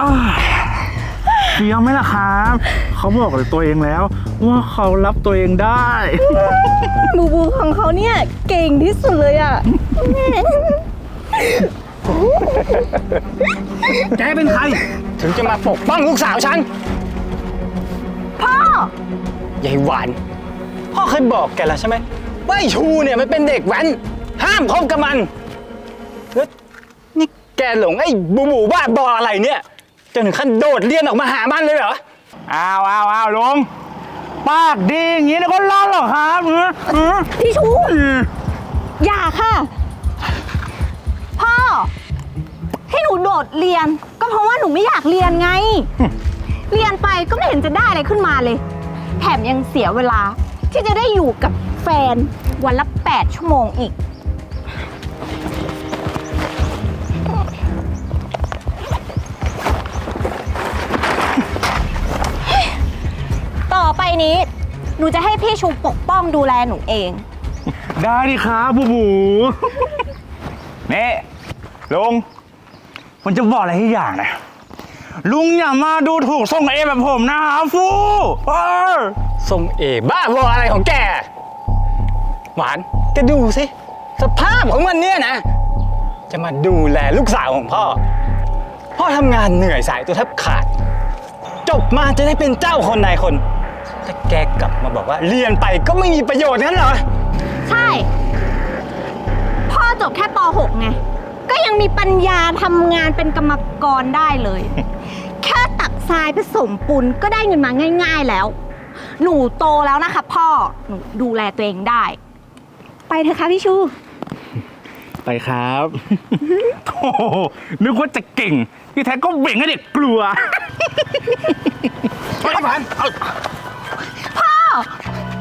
อ้าวเฟี้ยวไหมล่ะครับ เขาบอกกับตัวเองแล้ว ว่าเขารับตัวเองได้ บูบูของเขาเนี่ยเก่งที่สุดเลยอะ แกเป็นใคร ถึงจะมาปกป้องลูกสาวฉัน พ่อ ยายหวาน พ่อเคยบอกแกแล้วใช่ไหมว่าไอ้ชูเนี่ยมันเป็นเด็กแว้น ห้ามคบกับมันแล้วนี่แกหลงไอ้บูบูบ้าบออะไรเนี่ย จนถึงขั้นโดดเรียนออกมาหามันเลยเหรอ อ้าวอ้าวอ้าวลุงปากดีอย่างนี้นะก็รอดหรอครับเออเออพี่ชูอืมอย่าค่ะ พ่อ ให้หนูโดดเรียน ก็เพราะว่าหนูไม่อยากเรียนไง เรียนไปก็ไม่เห็นจะได้อะไรขึ้นมาเลย แถมยังเสียเวลา ที่จะได้อยู่กับแฟนวันละ 8 ชั่วโมงอีก ไปนี้ หนูจะให้พี่ชูปกป้องดูแลหนูเอง ได้ดิครับบูบู นี่ลุงผมจะบอกอะไรให้อย่างนะ ลุงอย่ามาดูถูกทรงเอแบบผมนะครับฟูเออทรงเอบ้าบออะไรของแก หวานแกดูสิ สภาพของมันเนี่ยนะ จะมาดูแลลูกสาวของพ่อ พ่อทำงานเหนื่อยสายตัวแทบขาด จบมาจะได้เป็นเจ้าคนนายคน แต่แกกลับมาบอกว่าเรียนไปก็ไม่มีประโยชน์นั้นเหรอ ใช่ พ่อจบแค่ป .6 ไง ก็ยังมีปัญญาทำงานเป็นกรรมกรได้เลย แค่ตักทรายผสมปูนก็ได้เงินมาง่าย ๆแล้ว หนูโตแล้วนะคะพ่อ หนูดูแลตัวเองได้ ไปเถอะค่ะพี่ชู ไปครับ โอ้โหนึกว่าจะเก่ง ที่แท้ก็เบ่งให้เด็กกลัว ไปผ่านเอาพ่อ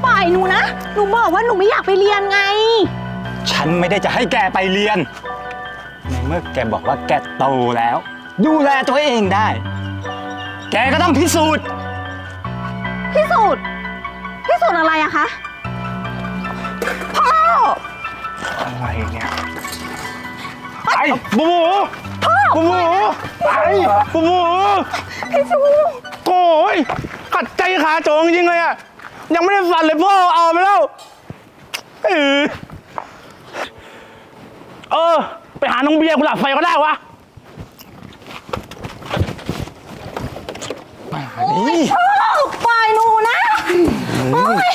ปล่อยหนูนะ หนูบอกว่าหนูไม่อยากไปเรียนไง ฉันไม่ได้จะให้แกไปเรียน ในเมื่อแกบอกว่าแกโตแล้ว ดูแลตัวเองได้ แกก็ต้องพิสูจน์ พิสูจน์พิสูจน์อะไรอะคะ พ่อ อะไรเนี่ยไปบูบูบูบูไปบูบูพี่ชูโอ้ยขัดใจขาโจงจริงเลยอะ ยังไม่ได้ฟันเลยพ่อเอาไปแล้วเออเออ ไปหาน้องเบียร์กุหลาบไฟก็ได้วะนี่พ่อปล่อยหนูนะ โอ้ย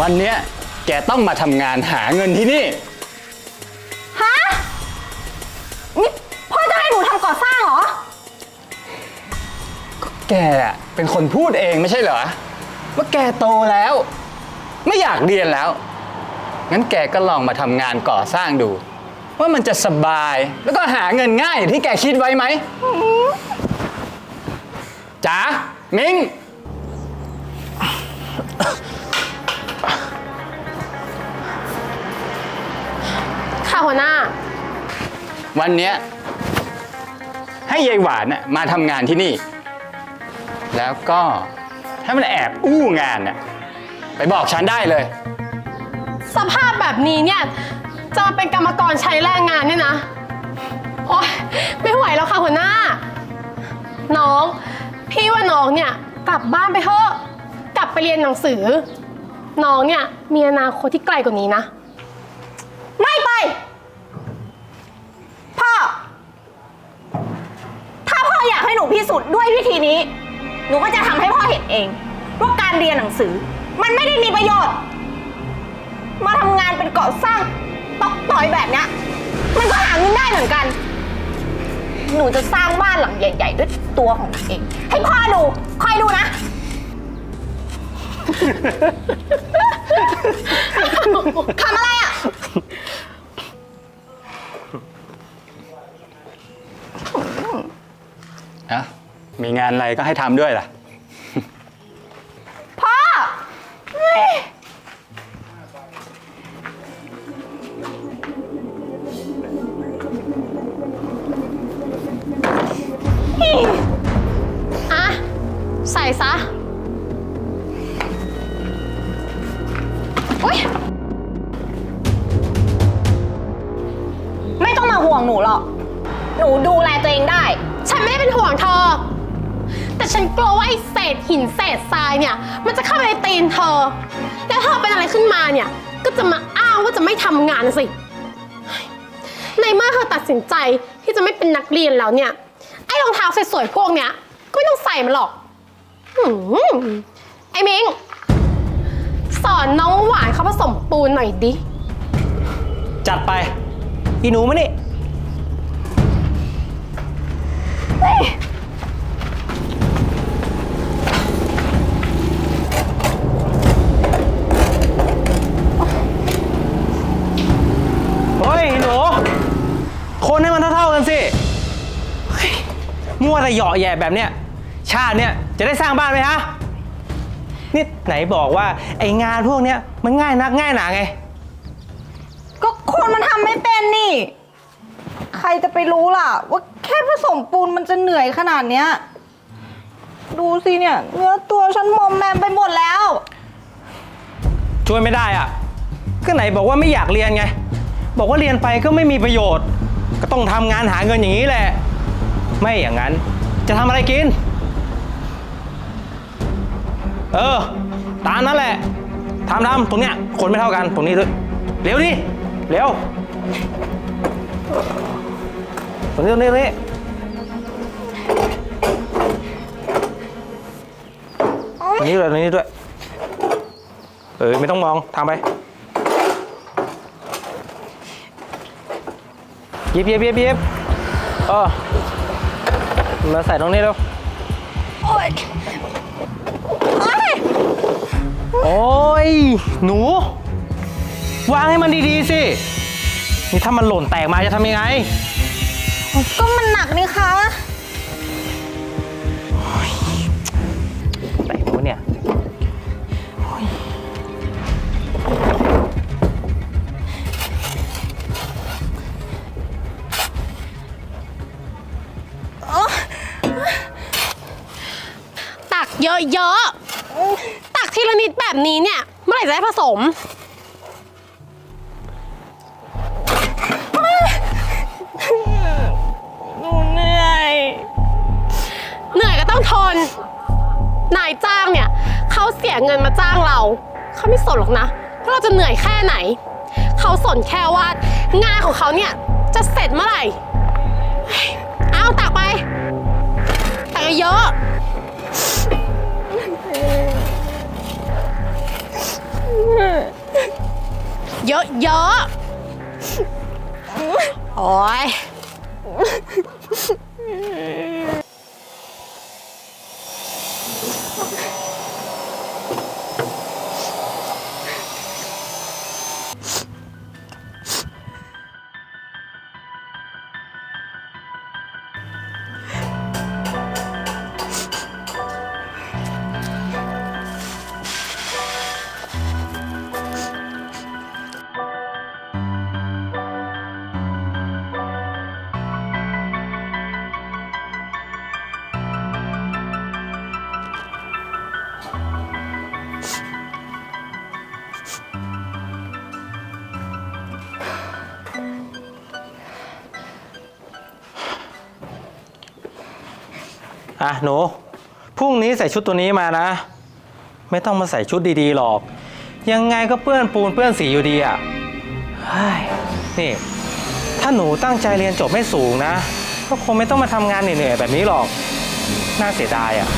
วันเนี้ยแกต้องมาทำงานหาเงินที่นี่ ฮะ นี่พ่อจะให้หนูทำก่อสร้างเหรอ แกอะเป็นคนพูดเองไม่ใช่เหรอ ว่าแกโตแล้ว ไม่อยากเรียนแล้ว งั้นแกก็ลองมาทำงานก่อสร้างดู ว่ามันจะสบายแล้วก็หาเงินง่ายอย่างที่แกคิดไว้ไหมจ๋ามิง ค่ะหัวหน้า วันเนี้ยให้ยายหวานน่ะมาทำงานที่นี่ แล้วก็ถ้ามันแอบอู้งานน่ะไปบอกฉันได้เลย สภาพแบบนี้เนี่ย จะมาเป็นกรรมกรใช้แรงงานเนี่ยนะ โอ๊ยไม่ไหวแล้วค่ะหัวหน้า น้อง พี่ว่าน้องเนี่ยกลับบ้านไปเถอะ กลับไปเรียนหนังสือ น้องเนี่ยมีอนาคตที่ไกลกว่านี้นะ ไม่ไป พ่อ ถ้า พ่ออยากให้หนูพิสูจน์ด้วยวิธีนี้ หนูก็จะทำให้พ่อเห็นเองว่าการเรียนหนังสือ มันไม่ได้มีประโยชน์ มาทำงานเป็นก่อสร้างตอกต่อยแบบเนี้ยมันก็หาเงินได้เหมือนกัน หนูจะสร้างบ้านหลังใหญ่ๆ ด้วยตัวของหนูเอง ให้พ่อดูคอยดูนะ ทำอะไรอะ นะมีงานอะไรก็ให้ทำด้วยล่ะ พ่อเฮ้ยอะ ใส่ซะโอ๊ยไม่ต้องมาห่วงหนูหรอก หนูดูแลตัวเองได้ ฉันไม่ได้เป็นห่วงเธอ แต่ฉันกลัวว่าไอ้เศษหินเศษทรายเนี่ย มันจะเข้าไปในตีนเธอ แล้วเธอเป็นอะไรขึ้นมาเนี่ย ก็จะมาอ้างว่าจะไม่ทำงานสิ ในเมื่อเธอตัดสินใจที่จะไม่เป็นนักเรียนแล้วเนี่ย ไอ้รองเท้าสวยๆพวกเนี้ย ก็ไม่ต้องใส่มันหรอกหืมไอ้มิง สอนน้องหวานเขาผสมปูนหน่อยดิ จัดไป อีหนูมานี่ เฮ้ยอีหนูคนให้มันเท่าๆกันสิเฮ้ยมั่วแต่เหยาะแย่แบบเนี้ยชาติเนี้ยจะได้สร้างบ้านไหมฮะนี่ไหนบอกว่าไองานพวกเนี้ยมันง่ายนักง่ายหนาไง ก็คนมันทำไม่เป็นนี่ ใครจะไปรู้ล่ะ ว่า แค่ผสมปูนมันจะเหนื่อยขนาดเนี้ย ดูสิเนี่ย เนื้อตัวฉันมอมแมมไปหมดแล้ว ช่วยไม่ได้อะก็ไหนบอกว่าไม่อยากเรียนไง บอกว่าเรียนไปก็ไม่มีประโยชน์ ก็ต้องทำงานหาเงินอย่างนี้แหละ ไม่อย่างนั้น จะทำอะไรกิน เออ ตามนั้นแหละทำทำตรงเนี้ยคนไม่เท่ากันตรงนี้ด้วย เร็วดิ เร็ว ตรงนี้ตรงนี้ตรงนี้ตรงนี้ด้วยตรงนี้ด้วย เออไม่ต้องมองทำไปหยิบหยิบหยิบหยิบเออมาใส่ตรงนี้เร็วโอ๊ยโอ๊ยโอ้ย หนู วางให้มันดี ๆ สิ นี่ถ้ามันหล่นแตกมาจะทำยังไง ก็มันหนักนี่คะแตกหมดเนี่ย ตักเยอะๆ ตักทีละนิดแบบนี้เนี่ย เมื่อไหร่จะได้ผสม ต้องทน นายจ้างเนี่ยเขาเสียเงินมาจ้างเรา เขาไม่สนหรอกนะว่าเราจะเหนื่อยแค่ไหน เขาสนแค่ว่างานของเขาเนี่ยจะเสร็จเมื่อไหร่ เอาตักไป ตักเยอะเยอะเยอะโอ้ย อะหนูพรุ่งนี้ใส่ชุดตัวนี้มานะ ไม่ต้องมาใส่ชุดดีๆหรอก ยังไงก็เปื้อนปูนเปื้อนสีอยู่ดีอะเฮ้ยนี่ ถ้าหนูตั้งใจเรียนจบไม่สูงนะ ก็คงไม่ต้องมาทำงานเหนื่อยๆแบบนี้หรอก น่าเสียดายอะ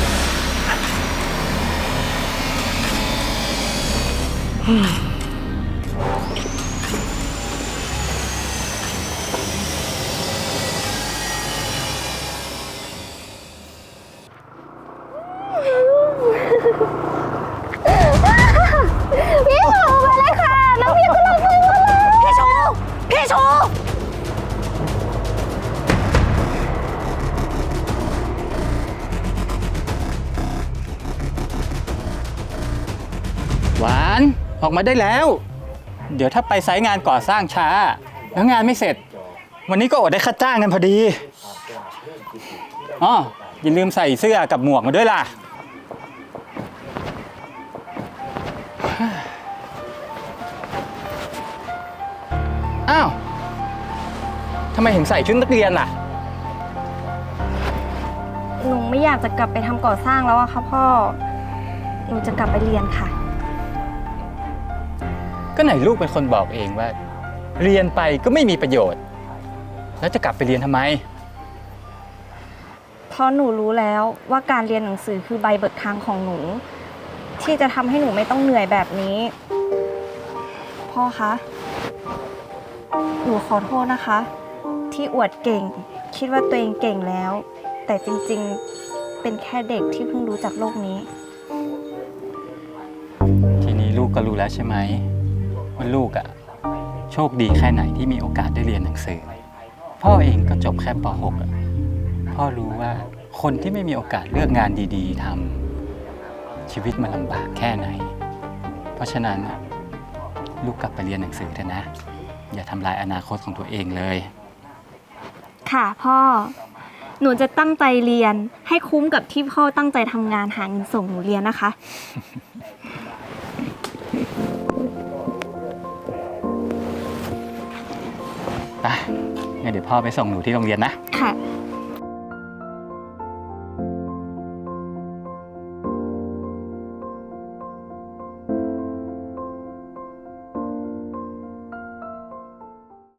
ออกมาได้แล้ว เดี๋ยวถ้าไปไซต์งานก่อสร้างช้า แล้วงานไม่เสร็จ วันนี้ก็อดได้ค่าจ้างกันพอดีอ๋ออย่าลืมใส่เสื้อกับหมวกมาด้วยล่ะ อ้าวทำไมถึงใส่ชุดนักเรียนล่ะ หนูไม่อยากจะกลับไปทำก่อสร้างแล้วอะค่ะพ่อ หนูจะกลับไปเรียนค่ะ ก็ไหนลูกเป็นคนบอกเองว่า เรียนไปก็ไม่มีประโยชน์ แล้วจะกลับไปเรียนทำไม เพราะหนูรู้แล้วว่าการเรียนหนังสือคือใบเบิกทางของหนู ที่จะทำให้หนูไม่ต้องเหนื่อยแบบนี้ พ่อคะ หนูขอโทษนะคะ ที่อวดเก่ง คิดว่าตัวเองเก่งแล้ว แต่จริงๆเป็นแค่เด็กที่เพิ่งรู้จักโลกนี้ ทีนี้ลูกก็รู้แล้วใช่ไหม ว่าลูกอะโชคดีแค่ไหนที่มีโอกาสได้เรียนหนังสือ พ่อเองก็จบแค่ป .6 อะพ่อรู้ว่าคนที่ไม่มีโอกาสเลือกงานดีๆทำชีวิตมันลำบากแค่ไหน เพราะฉะนั้นอะลูกกลับไปเรียนหนังสือเถอะนะ อย่าทำลายอนาคตของตัวเองเลย ค่ะพ่อ หนูจะตั้งใจเรียนให้คุ้มกับที่พ่อตั้งใจทำงานหาเงินส่งหนูเรียนนะคะ ไปงั้นเดี๋ยวพ่อไปส่งหนูที่โรงเรียนนะ